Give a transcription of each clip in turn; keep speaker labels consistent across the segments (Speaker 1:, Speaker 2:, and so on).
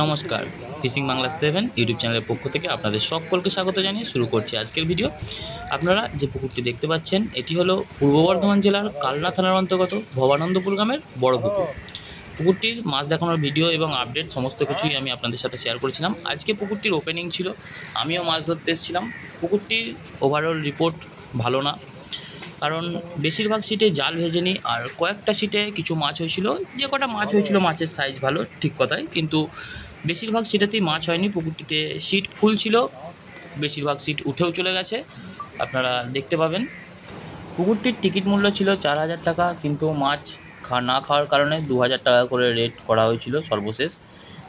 Speaker 1: নমস্কার। Fishing Bangla seven YouTube চ্যানেলের পক্ষ থেকে আপনাদের সকলকে স্বাগত জানিয়ে শুরু করছি আজকের ভিডিও। আপনারা যে পুকুরটি দেখতে পাচ্ছেন, এটি হলো পূর্ব বর্ধমান জেলার কালনা থানার অন্তর্গত ভবানন্দপুর গ্রামের বড় পুকুর। পুকুরটির মাছ দেখানোর ভিডিও এবং আপডেট সমস্ত কিছুই আমি আপনাদের সাথে শেয়ার করেছিলাম। আজকে পুকুরটির ওপেনিং ছিল, আমিও মাছ ধরতে এসেছিলাম। পুকুরটির ওভারঅল রিপোর্ট ভালো না। কারণ বেশিরভাগ সিটে জাল ভেজেনি, আর কয়েকটা সিটে কিছু মাছ হয়েছিল, যে কটা মাছ হয়েছিল মাছের সাইজ ভালো, ঠিক কথাই, কিন্তু বেশিরভাগ সিটেতেই মাছ হয়নি, পুকুরটিতে সিট ফুল ছিল, বেশিরভাগ সিট উঠেও চলে গেছে, আপনারা দেখতে পাবেন। পুকুরটির টিকিট মূল্য ছিল চার হাজার টাকা, কিন্তু মাছ খা, না খাওয়ার কারণে দু হাজার টাকা করে রেট করা হয়েছিল সর্বশেষ।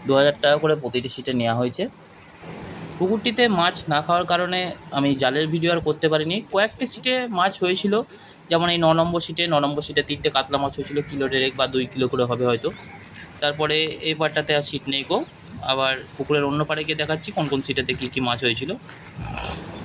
Speaker 1: দু হাজার টাকা করে প্রতিটি সিটে নেওয়া হয়েছে। পুকুরটিতে মাছ না খাওয়ার কারণে আমি জালের ভিডিও আর করতে পারিনি। কয়েকটি সিটে মাছ হয়েছিল, যেমন এই ন নম্বর সিটে, ন নম্বর সিটে তিনটে কাতলা মাছ হয়েছিল, কিলো ডেরেক বা দুই কিলো করে হবে হয়তো। তারপরে এই পারটাতে আর সিট নেই গো। আবার পুকুরের অন্য পাড়ে গিয়ে দেখাচ্ছি কোন কোন সিটেতে কী কী মাছ হয়েছিল।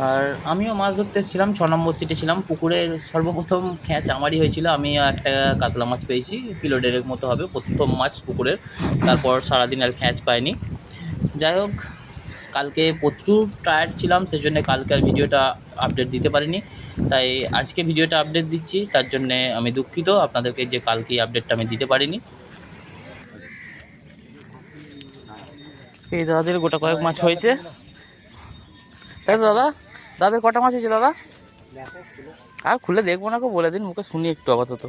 Speaker 1: আর আমিও মাছ ধরতে এসেছিলাম, ছ নম্বর সিটে ছিলাম। পুকুরের সর্বপ্রথম খ্যাঁচ আমারই হয়েছিল, আমি একটা কাতলা মাছ পেয়েছি, কিলো ডেরেক মতো হবে প্রথম মাছ পুকুরের। তারপর সারাদিন আর খ্যাঁচ পাইনি। যাই হোক কালকে প্রচুর টায়ার্ড ছিলাম সেই জন্য কালকে আর ভিডিওটা আপডেট দিতে পারিনি। তাই আজকে ভিডিওটা আপডেট দিচ্ছি, তার জন্য আমি দুঃখিত, আপনাদেরকে যে কালকে আপডেটটা আমি দিতে পারিনি। এই দাদাদের গোটা কয়েক মাছ হয়েছে। তাই তো দাদা, দাদাদের কটা মাছ হয়েছে দাদা? আর খুলে দেখব না বলে দিন, মুখে শুনি একটু আপাতত।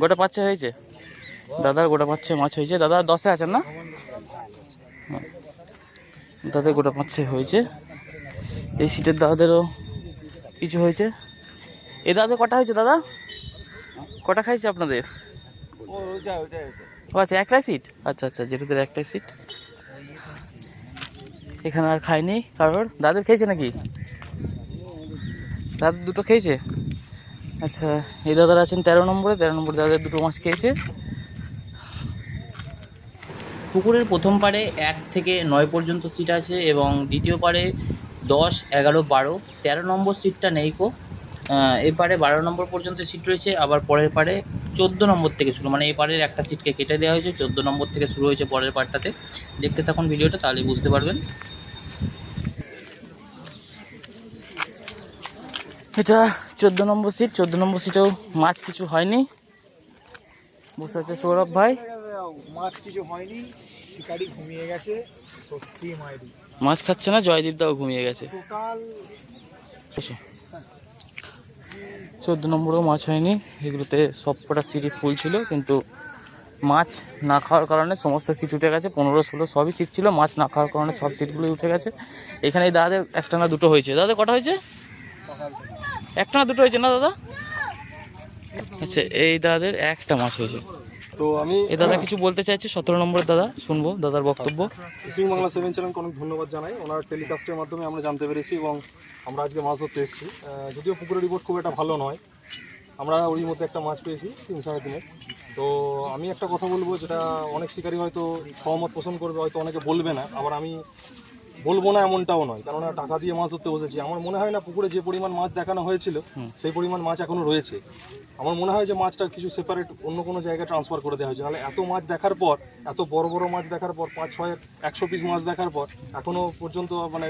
Speaker 1: গোটা পাচ্ছে হয়েছে? দাদার গোটা পাচ্ছে মাছ হয়েছে। দাদা দশে আছেন না? দাদাদের গোটা পাচ্ছে হয়েছে। এই সিটের দাদাদেরও কিছু হয়েছে। এই দাদাদের কটা হয়েছে দাদা? কটা খাইছে আপনাদের? ও আচ্ছা একটাই সিট? আচ্ছা আচ্ছা যেটাদের একটাই সিট। এখানে আর খায়নি কারোর দাদের খেয়েছে নাকি? দাদা দুটো খেয়েছে আচ্ছা এই দাদারা আছেন তেরো নম্বরে তেরো নম্বরে দাদাদের দুটো মাছ খেয়েছে। পুকুরের প্রথম পারে এক থেকে নয় পর্যন্ত সিট আছে এবং দ্বিতীয় পারে দশ, এগারো, বারো, তেরো নম্বর সিটটা নেই কো। এই বারো নম্বর পর্যন্ত সিট রয়েছে, আবার পরের পাড়ে চোদ্দ নম্বর থেকে শুরু মানে এই পাড়ের একটা সিটকে কেটে দেওয়া হয়েছে, চোদ্দ নম্বর থেকে শুরু হয়েছে পরের পারটাতে দেখতে থাকুন ভিডিওটা তাহলেই বুঝতে পারবেন। এটা চোদ্দ নম্বর সিট, চোদ্দ নম্বর সিটেও মাছ কিছু হয়নি। বসে আছে সৌরভ ভাই।
Speaker 2: মাছ কিছু হয়নি শিকারি ঘুমিয়ে গেছে সত্যি
Speaker 1: মাছ খাচ্ছে না? জয়দীপ দাও ঘুমিয়ে গেছে।
Speaker 2: টোটাল
Speaker 1: চোদ্দ নম্বরেও মাছ হয়নি। এগুলোতে সব কটা সিটই ফুল ছিল কিন্তু মাছ না খাওয়ার কারণে সমস্ত সিট উঠে গেছে। পনেরো ষোলো সবই সিট ছিল মাছ না খাওয়ার কারণে সব সিটগুলোই উঠে গেছে। এখানে দাদাদের একটা না দুটো হয়েছে। দাদা কটা হয়েছে? একটা না দুটো হয়েছে না দাদা? আচ্ছা এই দাদাদের একটা মাছ হয়েছে।
Speaker 3: তো আমি
Speaker 1: এই দাদা কিছু বলতে চাইছে? সতেরো নম্বরের দাদা শুনব দাদার বক্তব্য।
Speaker 3: ফিশিং বাংলা সেভেন চ্যানেলকে অনেক ধন্যবাদ জানাই। ওনার টেলিকাস্টের মাধ্যমে আমরা জানতে পেরেছি এবং আমরা আজকে মাছ ধরতে এসেছি। যদিও পুকুরের রিপোর্ট খুব একটা ভালো নয় আমরা ওরই মধ্যে একটা মাছ পেয়েছি তিন সাড়ে তিনের তো আমি একটা কথা বলব যেটা অনেক শিকারী হয়তো সহমত পোষণ করবে হয়তো অনেকে বলবে না। আবার আমি বলব না এমনটাও নয়। কেননা টাকা দিয়ে মাছ ধরতে বসেছি। আমার মনে হয় না পুকুরে যে পরিমাণ মাছ দেখানো হয়েছিল সেই পরিমাণ মাছ এখনও রয়েছে। আমার মনে হয় যে মাছটা কিছু সেপারেট অন্য কোনো জায়গায় ট্রান্সফার করে দেওয়া হয়েছে। নাহলে এত মাছ দেখার পর এত বড় বড় মাছ দেখার পর পাঁচ ছয়ের একশো পিস মাছ দেখার পর এখনও পর্যন্ত মানে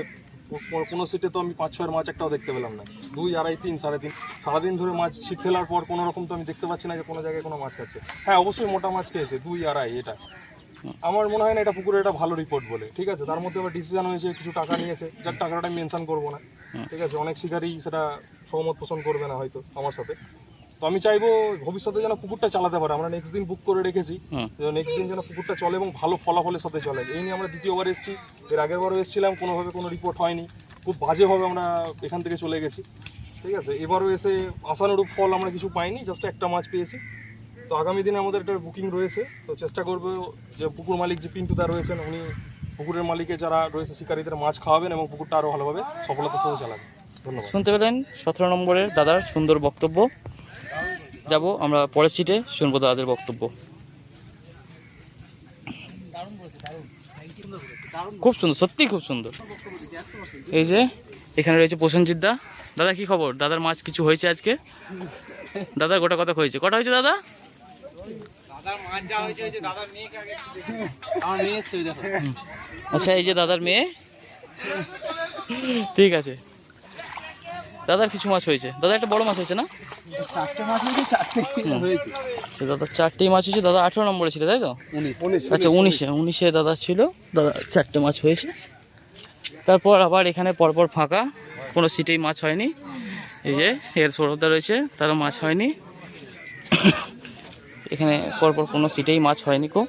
Speaker 3: কোনো সিটে তো আমি পাঁচ ছয়ের মাছ একটাও দেখতে পেলাম না। দুই আড়াই তিন সাড়ে তিন সারাদিন ধরে মাছ ছিট ফেলার পর কোনো রকম তো আমি দেখতে পাচ্ছি না যে কোনো জায়গায় কোনো মাছ খাচ্ছে। হ্যাঁ অবশ্যই মোটা মাছ খেয়েছে দুই আড়াই এটা। আমার মনে হয় না এটা পুকুরে এটা ভালো রিপোর্ট বলে ঠিক আছে? তার মধ্যে আবার ডিসিশন হয়েছে কিছু টাকা নিয়েছে যার টাকাটা আমি মেনশন করব না ঠিক আছে? অনেক শিকারই সেটা সহমত পোষণ করবে না হয়তো আমার সাথে। তো আমি চাইব ভবিষ্যতে যেন পুকুরটা চালাতে পারে। আমরা নেক্সট দিন বুক করে রেখেছি নেক্সট দিন যেন পুকুরটা চলে এবং ভালো ফলাফলের সাথে চলে। এই নিয়ে আমরা দ্বিতীয়বার এসেছি। এর আগের বারও এসেছিলাম কোনোভাবে কোনো রিপোর্ট হয়নি। খুব বাজেভাবে আমরা এখান থেকে চলে গেছি ঠিক আছে? এবারও এসে আশানুরূপ ফল আমরা কিছু পাইনি জাস্ট একটা মাছ পেয়েছি। তো আগামী দিনে আমাদের একটা বুকিং রয়েছে। তো চেষ্টা করব যে পুকুর মালিক যে পিন্টু পিন্টুদা রয়েছেন, উনি পুকুরের মালিকে যারা রয়েছে, শিকারীদের মাছ খাওয়াবেন এবং পুকুরটা আরও ভালোভাবে সফলতার সাথে চালাবেন। ধন্যবাদ।
Speaker 1: শুনতে পেলেন সতেরো নম্বরের দাদার সুন্দর বক্তব্য। যাব আমরা পরের সিটে শুনব দাদাদের বক্তব্য। খুব সুন্দর সত্যি খুব সুন্দর। এই যে, এখানে রয়েছে প্রসেনজিৎ দা। দাদা, কি খবর? দাদার মাছ কিছু হয়েছে আজকে? দাদার গোটা কথা হয়েছে। কটা হয়েছে দাদা?
Speaker 4: আচ্ছা এই যে দাদার মেয়ে? ঠিক আছে। দাদার কিছু মাছ হয়েছে। দাদা একটা বড় মাছ হয়েছে না?
Speaker 2: চারটে চারটে
Speaker 4: আচ্ছা দাদা চারটেই মাছ হয়েছে। দাদা আঠেরো নম্বরে ছিল তাই তো? আচ্ছা উনিশে উনিশে দাদা ছিল। দাদা চারটে মাছ হয়েছে। তারপর আবার এখানে পরপর ফাঁকা। কোনো সিটেই মাছ হয়নি। এই যে এর সৌরভদা রয়েছে তারও মাছ হয়নি। এখানে পরপর কোনো সিটেই মাছ হয়নি কো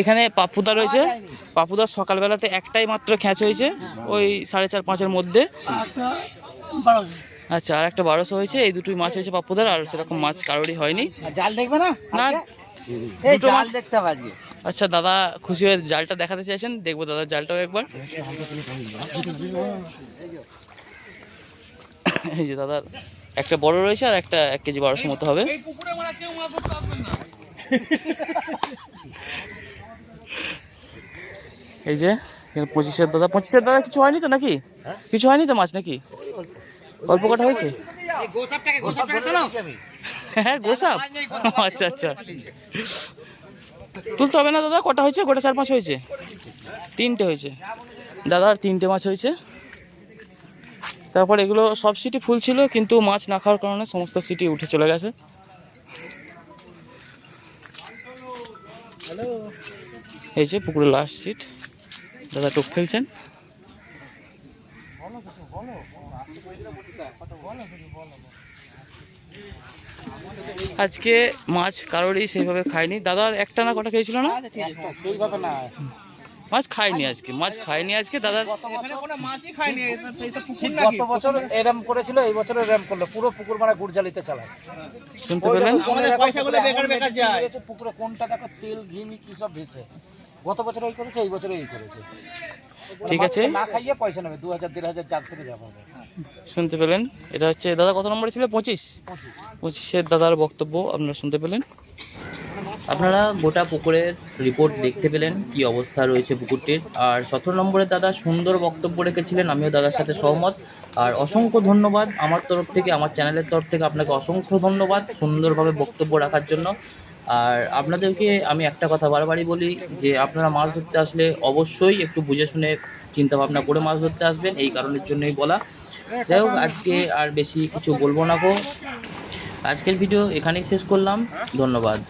Speaker 4: এখানে পাপ্পুদা রয়েছে। পাপুদা সকালবেলাতে একটাই মাত্র খ্যাচ হয়েছে ওই সাড়ে চার পাঁচের মধ্যে। আচ্ছা আর একটা বারোশো হয়েছে এই দুটোই মাছ হয়েছে পাপ্পুদার আর সেরকম মাছ কারোরই হয়নি।
Speaker 2: জাল দেখবে না? দেখতে হবে
Speaker 4: আচ্ছা দাদা খুশি হয়ে জালটা দেখাতে চাইছেন? দেখব দাদার জালটাও একবার। এই যে দাদার একটা বড় রয়েছে আর একটা এক কেজি বারোশো মতো হবে। এই যে পঁচিশের দাদা পঁচিশের দাদা কিছু হয়নি তো নাকি? কিছু হয়নি তো মাছ নাকি? অল্প কটা হয়েছে? হ্যাঁ গোসাপ। আচ্ছা আচ্ছা। তুলতে হবে না, দাদা? কটা হয়েছে? গোটা চার পাঁচ হয়েছে? তিনটে হয়েছে। দাদার তিনটে মাছ হয়েছে। তারপর এগুলো সব সিটি ফুল ছিল, কিন্তু মাছ না খাওয়ার কারণে সমস্ত সিটি উঠে চলে গেছে। এই যে পুকুরের লাস্ট সিট দাদা টোপ ফেলছেন। আজকে মাছ কারোরই সেইভাবে খায়নি। দাদার একটা না কটা খেয়েছিল না?
Speaker 2: সেইভাবে না
Speaker 4: মাছ খায়নি আজকে মাছ খায়নি আজকে দাদার
Speaker 2: গত বছর এরম করেছিল এই বছর এরম করল পুরো পুকুর মানে গুড়জালিতে চালায়।
Speaker 4: শুনতে পেলেন?
Speaker 2: আমাদের পয়সাগুলো বেকার বেকার যায়। পুকুরে কোনটা দেখো তেল ঘি মি কি সব ভেসে। গত বছর এই করেছে এই বছর এই করেছে।
Speaker 4: ঠিক আছে।
Speaker 2: না খাইয়ে পয়সা নেবে দু হাজার দেড় হাজার চার থেকে যাব
Speaker 4: শুনতে পেলেন? এটা হচ্ছে দাদা কত নম্বরে ছিল? পঁচিশ? পঁচিশের দাদার বক্তব্য আপনারা শুনতে পেলেন। আপনারা গোটা পুকুরের রিপোর্ট দেখতে পেলেন কি অবস্থা রয়েছে পুকুরটির। আর সতেরো নম্বরের দাদা সুন্দর বক্তব্য রেখেছিলেন আমিও দাদার সাথে সহমত। আর অসংখ্য ধন্যবাদ আমার তরফ থেকে আমার চ্যানেলের তরফ থেকে আপনাকে অসংখ্য ধন্যবাদ সুন্দরভাবে বক্তব্য রাখার জন্য। আর আপনাদেরকে আমি একটা কথা বারবারই বলি যে আপনারা মাছ ধরতে আসলে অবশ্যই একটু বুঝে শুনে চিন্তা ভাবনা করে মাছ ধরতে আসবেন, এই কারণের জন্যই বলা। যাই হোক, আজকে আর বেশি কিছু বলব না গো। আজকের ভিডিও এখানেই শেষ করলাম। ধন্যবাদ।